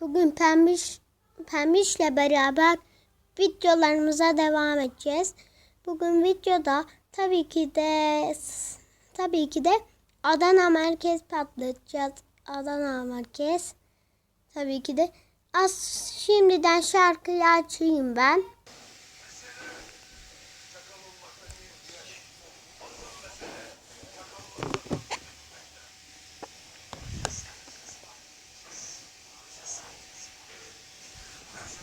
Bugün Pembiş, Pembiş'le beraber videolarımıza devam edeceğiz. Bugün videoda tabii ki de tabii ki de Adana merkez patlatacağız. Adana merkez. Tabii ki de az şimdiden şarkıyı açayım ben.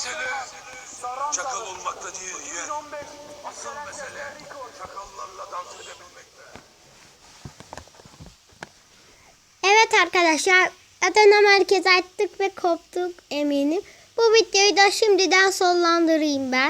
mesele çakal olmakta değil diye. Asıl mesele çakallarla dans edebilmekte. Evet arkadaşlar Adana merkez attık ve koptuk eminim. Bu videoyu da şimdiden sonlandırayım ben.